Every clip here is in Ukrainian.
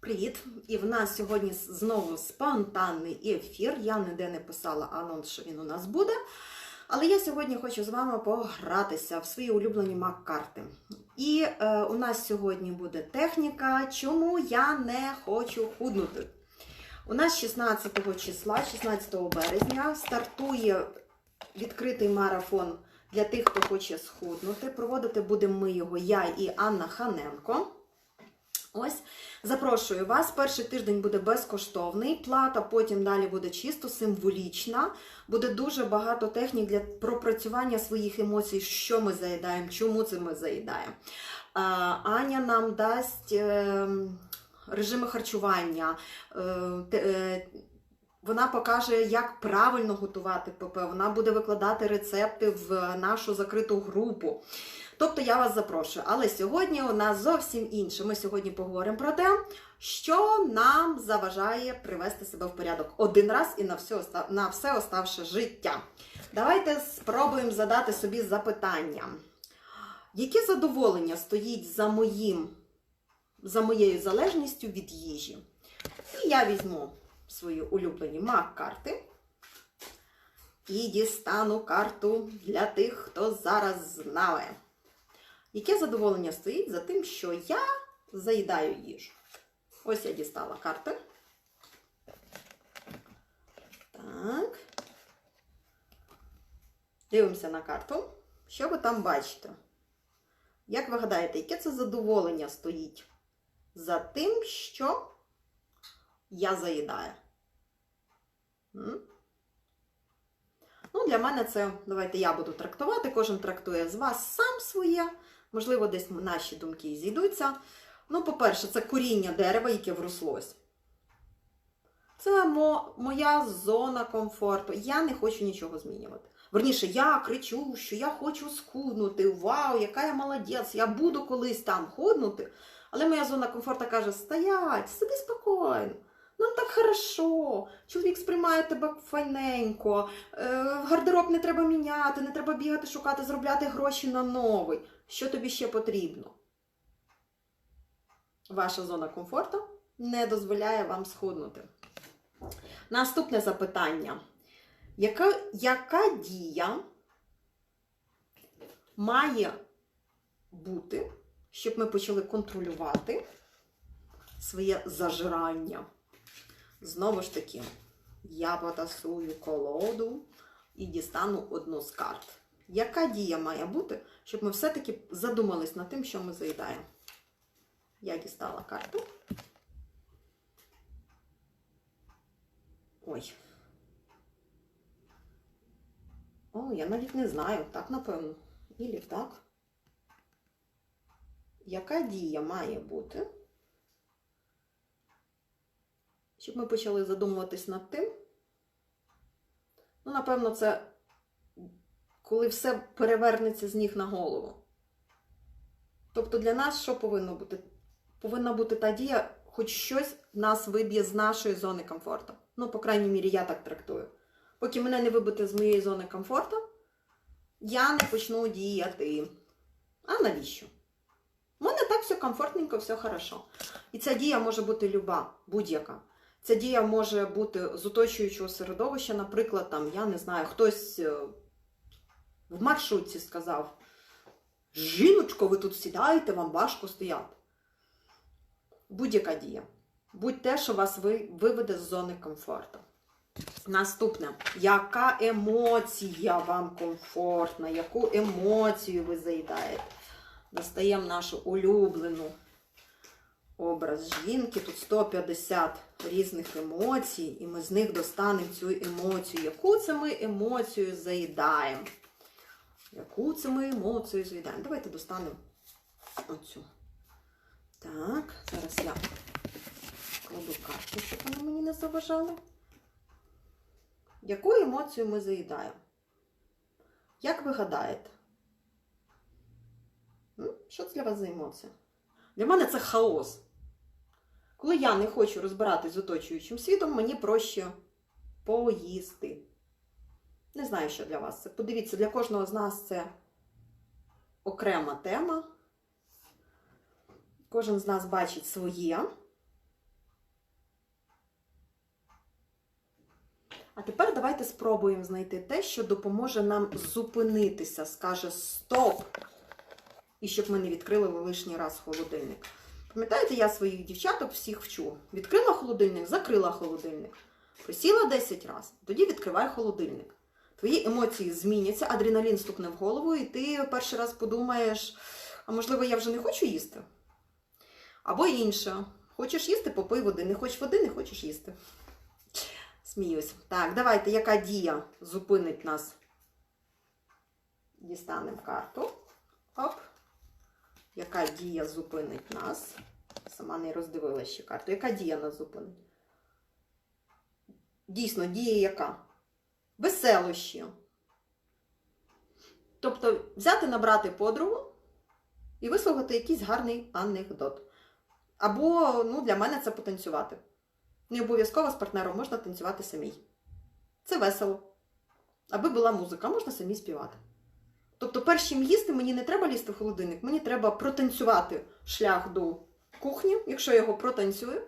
Привіт! І в нас сьогодні знову спонтанний ефір. Я ніде не писала анонс, що він у нас буде. Але я сьогодні хочу з вами погратися в свої улюблені мак-карти. І е, у нас сьогодні буде техніка, чому я не хочу худнути. У нас 16 числа, 16 березня, стартує відкритий марафон для тих, хто хоче схуднути. Проводити будемо ми його я і Анна Ханенко. Ось, запрошую вас. Перший тиждень буде безкоштовний, плата потім далі буде чисто символічна. Буде дуже багато технік для пропрацювання своїх емоцій, що ми заїдаємо, чому це ми заїдаємо. Аня нам дасть е, режими харчування. Вона покаже, як правильно готувати ПП. Вона буде викладати рецепти в нашу закриту групу. Тобто я вас запрошую. Але сьогодні у нас зовсім інше. Ми сьогодні поговоримо про те, що нам заважає привести себе в порядок один раз і на все, на все оставше життя. Давайте спробуємо задати собі запитання. Яке задоволення стоїть за, моїм, за моєю залежністю від їжі? І я візьму свої улюблені мак-карти і дістану карту для тих, хто зараз з нами. Яке задоволення стоїть за тим, що я заїдаю їжу? Ось я дістала карти. Так. Дивимося на карту. Що ви там бачите? Як ви гадаєте, яке це задоволення стоїть за тим, що я заїдаю? М? Ну, для мене це, давайте я буду трактувати, кожен трактує з вас сам своє. Можливо, десь наші думки зійдуться. Ну, по-перше, це коріння дерева, яке врослось. Це мо, моя зона комфорту. Я не хочу нічого змінювати. Верніше, я кричу, що я хочу скуднути. Вау, яка я молодець! Я буду колись там ходнути. Але моя зона комфорту каже: стоять, сиди спокійно. Нам так хорошо. Чоловік сприймає тебе файненько. Е, гардероб не треба міняти, не треба бігати, шукати, заробляти гроші на новий. Що тобі ще потрібно? Ваша зона комфорту не дозволяє вам схуднути. Наступне запитання. Яка, яка дія має бути, щоб ми почали контролювати своє зажирання? Знову ж таки, я потасую колоду і дістану одну з карт. Яка дія має бути, щоб ми все-таки задумались над тим, що ми заїдаємо? Я дістала карту. Ой. О, я навіть не знаю. Так, напевно. Ілі так. Яка дія має бути? Щоб ми почали задумуватись над тим. Ну, напевно, це коли все перевернеться з ніг на голову. Тобто для нас що повинно бути? Повинна бути та дія, хоч щось нас виб'є з нашої зони комфорту. Ну, по крайній мірі, я так трактую. Поки мене не вибити з моєї зони комфорту, я не почну діяти. А навіщо? У мене так все комфортненько, все хорошо. І ця дія може бути люба, будь-яка. Ця дія може бути з оточуючого середовища, наприклад, там, я не знаю, хтось е, в маршрутці сказав: Жіночко, ви тут сідаєте, вам важко стояти. Будь-яка дія. Будь те, що вас ви- виведе з зони комфорту. Наступне. Яка емоція вам комфортна? Яку емоцію ви заїдаєте? Достаємо нашу улюблену образ жінки. Тут 150 різних емоцій, і ми з них достанемо цю емоцію. Яку це ми емоцію заїдаємо? Яку це ми емоцію заїдаємо? Давайте достанемо оцю. Так, зараз я кладу карту, щоб вони мені не заважали. Яку емоцію ми заїдаємо? Як ви гадаєте? Що це для вас за емоція? Для мене це хаос. Коли я не хочу розбиратись з оточуючим світом, мені проще поїсти. Не знаю, що для вас це. Подивіться, для кожного з нас це окрема тема. Кожен з нас бачить своє. А тепер давайте спробуємо знайти те, що допоможе нам зупинитися, скаже стоп! І щоб ми не відкрили лишній раз холодильник. Пам'ятаєте, я своїх дівчаток всіх вчу. Відкрила холодильник, закрила холодильник. Присіла 10 разів, тоді відкривай холодильник. Твої емоції зміняться, адреналін стукне в голову, і ти перший раз подумаєш, а можливо, я вже не хочу їсти. Або інше. Хочеш їсти, попий води. Не хочеш води, не хочеш їсти. Сміюсь. Так, давайте, яка дія зупинить нас? Дістанемо карту. Оп. Яка дія зупинить нас? Сама не роздивилася ще карту. Яка дія нас зупинить? Дійсно, дія яка? Веселощі. Тобто взяти, набрати подругу і вислухати якийсь гарний анекдот. Або, ну, для мене це потанцювати. Не обов'язково з партнером можна танцювати самій. Це весело. Аби була музика, можна самі співати. Тобто, перш чим їсти, мені не треба лізти в холодильник, мені треба протанцювати шлях до кухні. Якщо я його протанцюю,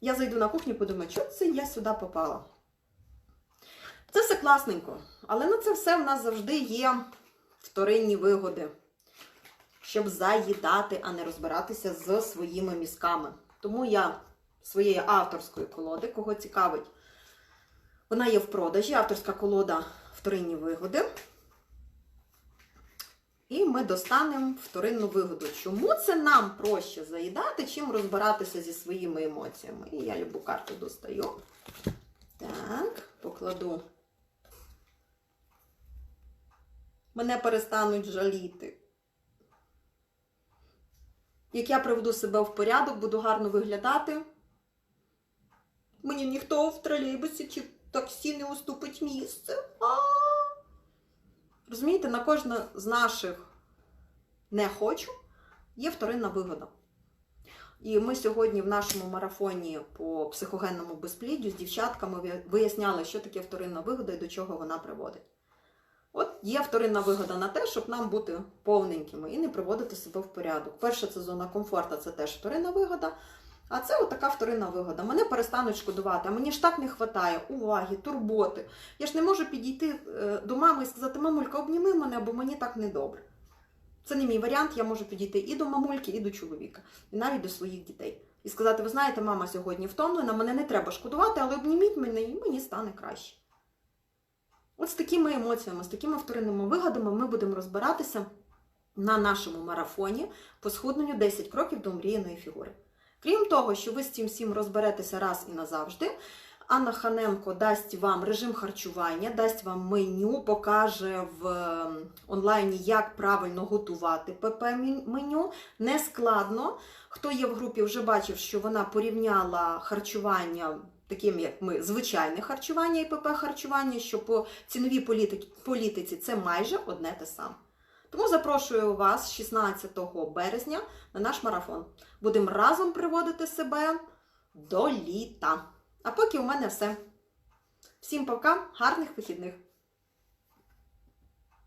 я зайду на кухню і подумаю, що це я сюди попала. Це все класненько, але на це все в нас завжди є вторинні вигоди, щоб заїдати, а не розбиратися з своїми мізками. Тому я своєї авторської колоди, кого цікавить, вона є в продажі, авторська колода вторинні вигоди. І ми достанемо вторинну вигоду. Чому це нам проще заїдати, чим розбиратися зі своїми емоціями? І я любу карту достаю. Так, покладу. Мене перестануть жаліти. Як я приведу себе в порядок, буду гарно виглядати. Мені ніхто в тролейбусі чи таксі не уступить місце. А-а-а! Розумієте, на кожне з наших не хочу є вторинна вигода. І ми сьогодні в нашому марафоні по психогенному безпліддю з дівчатками виясняли, що таке вторинна вигода і до чого вона приводить. От є вторинна вигода на те, щоб нам бути повненькими і не приводити себе в порядок. Перша це зона комфорту, це теж вторинна вигода. А це отака вторинна вигода. Мене перестануть шкодувати, а мені ж так не вистачає уваги, турботи. Я ж не можу підійти е, до мами і сказати, мамулька, обніми мене, бо мені так недобре. Це не мій варіант, я можу підійти і до мамульки, і до чоловіка, і навіть до своїх дітей. І сказати, ви знаєте, мама сьогодні втомлена, мене не треба шкодувати, але обніміть мене, і мені стане краще. От з такими емоціями, з такими вторинними вигадами ми будемо розбиратися на нашому марафоні по схудненню 10 кроків до мріяної фігури. Крім того, що ви з цим всім розберетеся раз і назавжди, Анна Ханенко дасть вам режим харчування, дасть вам меню, покаже в онлайні, як правильно готувати ПП-меню. Не складно. Хто є в групі, вже бачив, що вона порівняла харчування таким, як ми, звичайне харчування і ПП-харчування, що по ціновій політиці це майже одне те саме. Тому запрошую вас 16 березня на наш марафон. Будемо разом приводити себе до літа. А поки у мене все. Всім пока, гарних вихідних!